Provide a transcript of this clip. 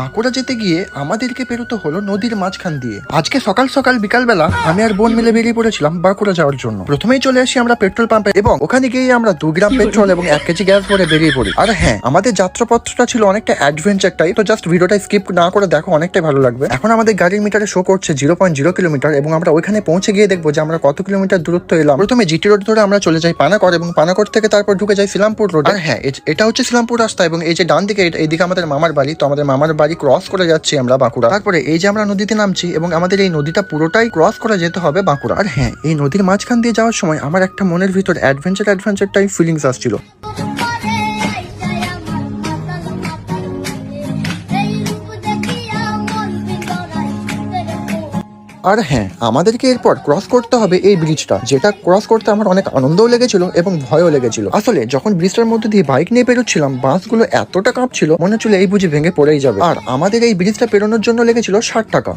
বাঁকুড়া যেতে গিয়ে আমাদেরকে পেরোতে হলো নদীর মাঝখান দিয়ে। আজকে সকাল সকাল বিকালবেলা আমি আর বোন মিলে বেরিয়ে পড়েছিলাম বাঁকুড়া যাওয়ার জন্য। প্রথমেই চলে আসি আমরা পেট্রোল পাম্পে এবং ওখানে গিয়ে আমরা দু গ্রাম পেট্রোল এবং এক কেজি গ্যাস ভরে বেরিয়ে পড়ি। আর হ্যাঁ আমাদের যাত্রাপত্রটা ছিল অনেকটা অ্যাডভেঞ্চার টাইপ তো জাস্ট ভিডিওটা স্কিপ না করে দেখো, অনেকটাই ভালো লাগবে। এখন আমাদের গাড়ির মিটারে শো করছে জিরো পয়েন্ট জিরো কিলোমিটার এবং আমরা ওইখানে পৌঁছে গিয়ে দেখব যে আমরা কত কিলোমিটার দূরত্ব এলাম। প্রথমে জিটি রোড ধরে আমরা চলে যাই পানাকর এবং পানাকর থেকে তারপর ঢুকে যাই শিলামপুর রোড আর হ্যাঁ এটা হচ্ছে শিলামপুর রাস্তা এবং এই যে ডান দিকে, এইদিকে আমাদের মামার বাড়ি, তো আমাদের মামার বাড়ি ক্রস করে যাচ্ছি আমরা বাঁকুড়া। তারপরে এই যে আমরা নদীতে নামছি এবং আমাদের এই নদীটা পুরোটাই ক্রস করে যেতে হবে বাঁকুড়া। আর হ্যাঁ এই নদীর মাঝখান দিয়ে যাওয়ার সময় আমার একটা মনের ভিতর অ্যাডভেঞ্চার অ্যাডভেঞ্চার টাইপ ফিলিংস আসছিল। আর হ্যাঁ আমাদেরকে এরপর ক্রস করতে হবে এই ব্রিজটা যেটা ক্রস করতে আমার অনেক আনন্দও লেগেছিল এবং ভয়ও লেগেছিল। আসলে যখন ব্রিজটার মধ্যে দিয়ে বাইক নিয়ে বেরোচ্ছিলাম বাসগুলো এতটা কাঁপছিল, মনে হচ্ছিল এই বুঝি ভেঙে পড়েই যাবে। আর আমাদের এই ব্রিজটা পেরোনোর জন্য লেগেছিল ষাট টাকা।